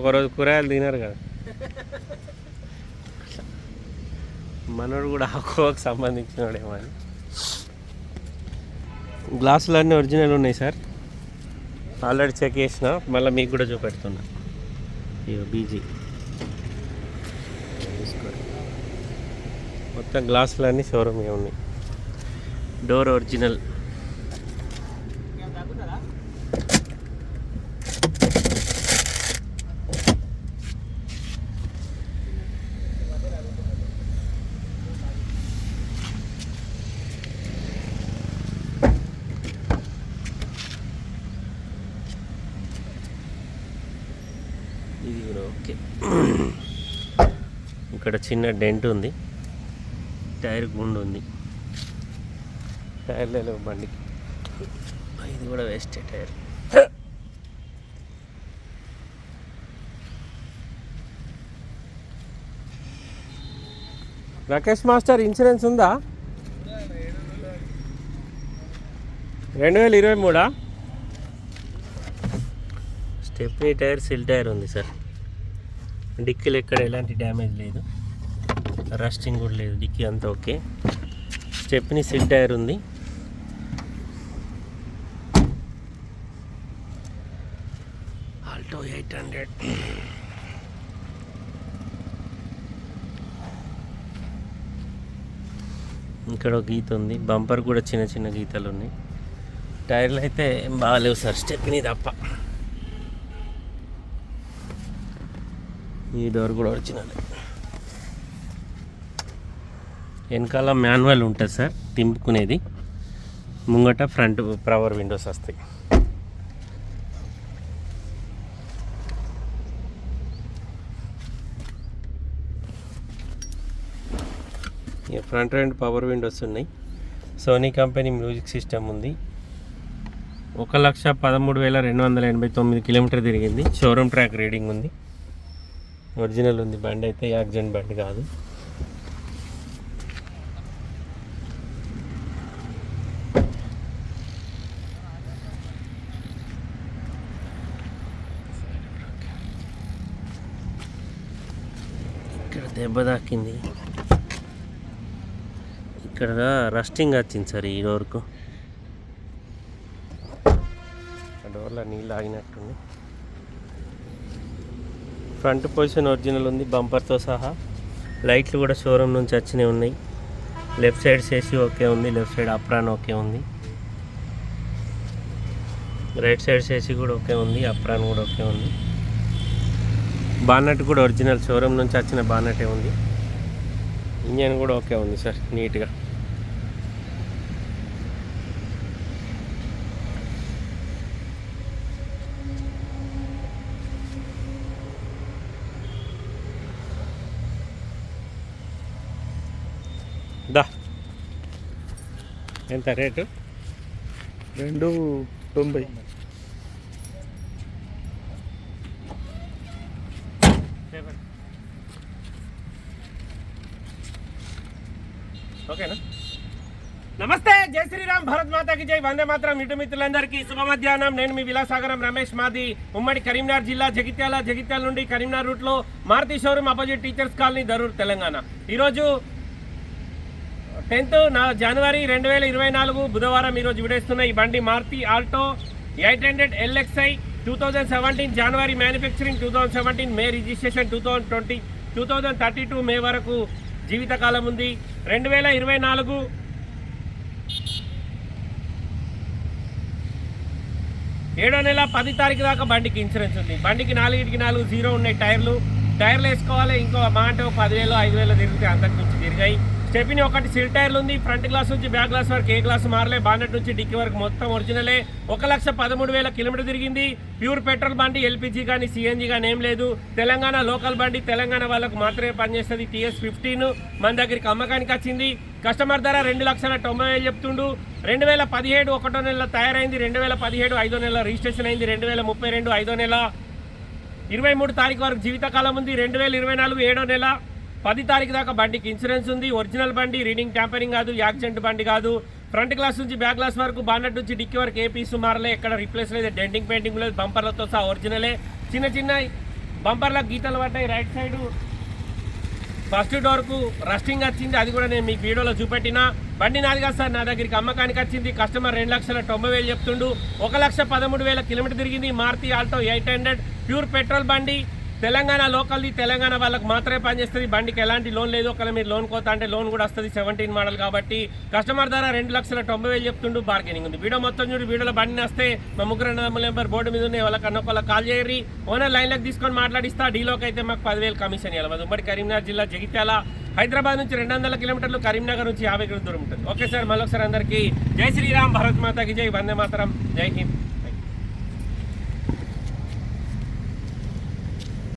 ఒకరోజు కూరగాయలు తినరు కదా. మనోడు కూడా హక్కువకు సంబంధించినోడేమో అని గ్లాసులు అన్నీ ఒరిజినల్ ఉన్నాయి సార్. ఆల్రెడీ చెక్ చేసిన మళ్ళీ మీకు కూడా చూపెడుతున్నా. ఇగో బీజీ. మొత్తం గ్లాసులు అన్నీ షోరూమ్ ఉన్నాయి. Door original. ఇది కూడా ఓకే. ఇక్కడ చిన్న డెంట్ ఉంది. టైర్ గుండు ఉంది. టైర్లు లేవు బండికి. ఇది కూడా వేస్టే టైర్. రాకేష్ మాస్టర్ ఇన్సూరెన్స్ ఉందా? రెండు వేల ఇరవై మూడా? స్టెప్నీ టైర్ సిల్ టైర్ ఉంది సార్. డిక్కీలు ఎక్కడ ఎలాంటి డ్యామేజ్ లేదు. రస్టింగ్ కూడా లేదు. డిక్కీ అంతా ఓకే. స్టెప్ని సిల్ టైర్ ఉంది. Alto eight hundred. ఇక్కడ ఒక గీత ఉంది. బంపర్ కూడా చిన్న చిన్న గీతలు ఉన్నాయి. టైర్లు అయితే బాగాలేవు సార్. స్టెప్ని తప్ప. ఈ డోర్ కూడా ఒరిజినల్ వెనకాల మాన్యువల్ ఉంటుంది సార్ తింపుకునేది. ముంగట ఫ్రంట్ పవర్ విండోస్ వస్తాయి. ఇక ఫ్రంట్ అండ్ పవర్ విండోస్ ఉన్నాయి. సోనీ కంపెనీ మ్యూజిక్ సిస్టమ్ ఉంది. ఒక లక్ష పదమూడు వేల రెండు వందల ఎనభై తొమ్మిది కిలోమీటర్ తిరిగింది. షోరూమ్ ట్రాక్ రీడింగ్ ఉంది. ఒరిజినల్ ఉంది బండి అయితే యాక్సిడెంట్ బండి కాదు. ఇక్కడ దెబ్బ తాకింది. ఇక్కడ రస్టింగ్ వచ్చింది సార్ ఈ డోర్కు. ఆ డోర్లో నీళ్ళు ఆగినట్టుంది. ఫ్రంట్ పొజిషన్ ఒరిజినల్ ఉంది బంపర్తో సహా. లైట్లు కూడా షోరూమ్ నుంచి వచ్చినవి ఉన్నాయి. లెఫ్ట్ సైడ్ సేసి ఓకే ఉంది లెఫ్ట్ సైడ్ అప్రాన్ ఓకే ఉంది. రైట్ సైడ్ సేసి కూడా ఓకే ఉంది అప్రాన్ కూడా ఓకే ఉంది. బానట్ కూడా ఒరిజినల్ షోరూమ్ నుంచి వచ్చిన బానటే ఉంది. ఇంజన్ కూడా ఓకే ఉంది సార్ నీట్గా. దా. ఎంత రేటు? రెండు తొంభై. ఓకేనా? నమస్తే జై శ్రీరామ్ భరత్ మాతాకి జై. వందే మాత్రం ఇటు మిత్రులందరికీ శుభ మధ్యాహ్నం. నేను మీ విలాసాగరం రమేష్ మాది. ఉమ్మడి కరీంనగర్ జిల్లా జగిత్యాల జగిత్యాల నుండి కరీంనగర్ రూట్లో Maruti showroom opposite teachers colony Darur Telangana. ఈరోజు టెన్త్ నా జనవరి రెండు వేల ఇరవై నాలుగు బుధవారం ఈరోజు విడేస్తున్న ఈ బండి Maruti Alto eight hundred LXI two thousand seventeen January manufacturing two thousand seventeen May registration two thousand twenty two thousand thirty two May వరకు జీవితకాలం ఉంది. రెండు వేల ఇరవై నాలుగు ఏడో నెల పది తారీఖు దాకా బండికి ఇన్సూరెన్స్ ఉంది. బండికి నాలుగిటికి నాలుగు జీరో ఉన్నాయి టైర్లు. టైర్లు వేసుకోవాలి. ఇంకో మా అంటే ఒక పదివేలు ఐదు వేలు తిరిగితే అంతకు మించి తిరిగాయి. స్టెపిని ఒకటి సిల్ టైర్లు ఉంది. ఫ్రంట్ గ్లాస్ నుంచి బ్యాక్ గ్లాస్ వరకు ఏ గ్లాస్ మారలే. బానెట్ నుంచి డిక్కీ వరకు మొత్తం ఒరిజినలే. ఒక లక్ష పదమూడు వేల కిలోమీటర్ తిరిగింది. ప్యూర్ పెట్రోల్ బండి ఎల్పిజి కానీ సిఎన్జి కానీ ఏం లేదు. తెలంగాణ లోకల్ బండి తెలంగాణ వాళ్ళకు మాత్రమే పనిచేస్తుంది. టీఎస్ ఫిఫ్టీన్ మన దగ్గరికి అమ్మకానికి వచ్చింది. కస్టమర్ ధర రెండు లక్షల తొంభై వేలు చెప్తుండు. రెండు వేల పదిహేడు ఒకటో నెల తయారైంది. రెండు వేల పదిహేడు ఐదో నెల రిజిస్ట్రేషన్ అయింది. రెండు వేల ముప్పై రెండు ఐదో నెల. ఇరవై మూడు తారీఖు వరకు జీవితకాలం ఉంది. రెండు వేల ఇరవై నాలుగు ఏడో నెల. పది తారీఖు దాకా బండికి ఇన్సూరెన్స్ ఉంది. ఒరిజినల్ బండి రీడింగ్ ట్యాంపరింగ్ కాదు యాక్సిడెంట్ బండి కాదు. ఫ్రంట్ గ్లాస్ నుంచి బ్యాక్ గ్లాస్ వరకు బాన్నట్ నుంచి డిక్కీ వరకు ఏ పీస్ మారలే ఎక్కడ రిప్లేస్ లేదు డెంటింగ్ పెయింటింగ్ లేదు బంపర్లతో సహా ఒరిజినలే. చిన్న చిన్న బంపర్ల గీతలు పడ్డాయి రైట్ సైడ్. ఫస్ట్ డోర్కు రస్టింగ్ వచ్చింది. అది కూడా నేను మీకు వీడియోలో చూపెట్టిన. బండి నాది కాదు సార్ నా దగ్గరికి అమ్మకానికి వచ్చింది. కస్టమర్ రెండు లక్షల తొంభై వేలు చెప్తుండు. ఒక లక్ష పదమూడు వేల కిలోమీటర్ తిరిగింది. Maruti Alto eight hundred. Pure petrol బండి. తెలంగాణ లోకల్ది తెలంగాణ వాళ్ళకి మాత్రమే పనిచేస్తుంది బండికి ఎలాంటి లోన్ లేదు. ఒకవేళ మీరు లోన్ కోతా అంటే లోన్ కూడా వస్తుంది. సెవెంటీన్ మోడల్ కాబట్టి కస్టమర్ ధర రెండు లక్షల తొంభై వేలు చెప్తుండు బార్గెనింగ్ ఉంది. వీడియో మొత్తం చూడు. వీడియోలో బండిని వస్తే మా ముగ్గురు నెంబర్ బోర్డు మీద ఉన్నాయి. వాళ్ళకి అన్న కాల్ చేయరి ఓనర్ లైన్లోకి తీసుకొని మాట్లాడిస్తా. డీలోకి అయితే మాకు పదివేలు కమిషన్ ఇవ్వాలి ఉమ్మడి కరీంనగర్ జిల్లా జగిత్యాల హైదరాబాద్ నుంచి రెండు వందల కిలోమీటర్లు కరీంనగర్ నుంచి యాభై కిలోమీటర్ దూరం ఉంటుంది. Okay sir. మళ్ళొకసారి అందరికీ జై శ్రీరామ్. భరత్ మాతాకి జై. వందే మాతరం. జై హింద్.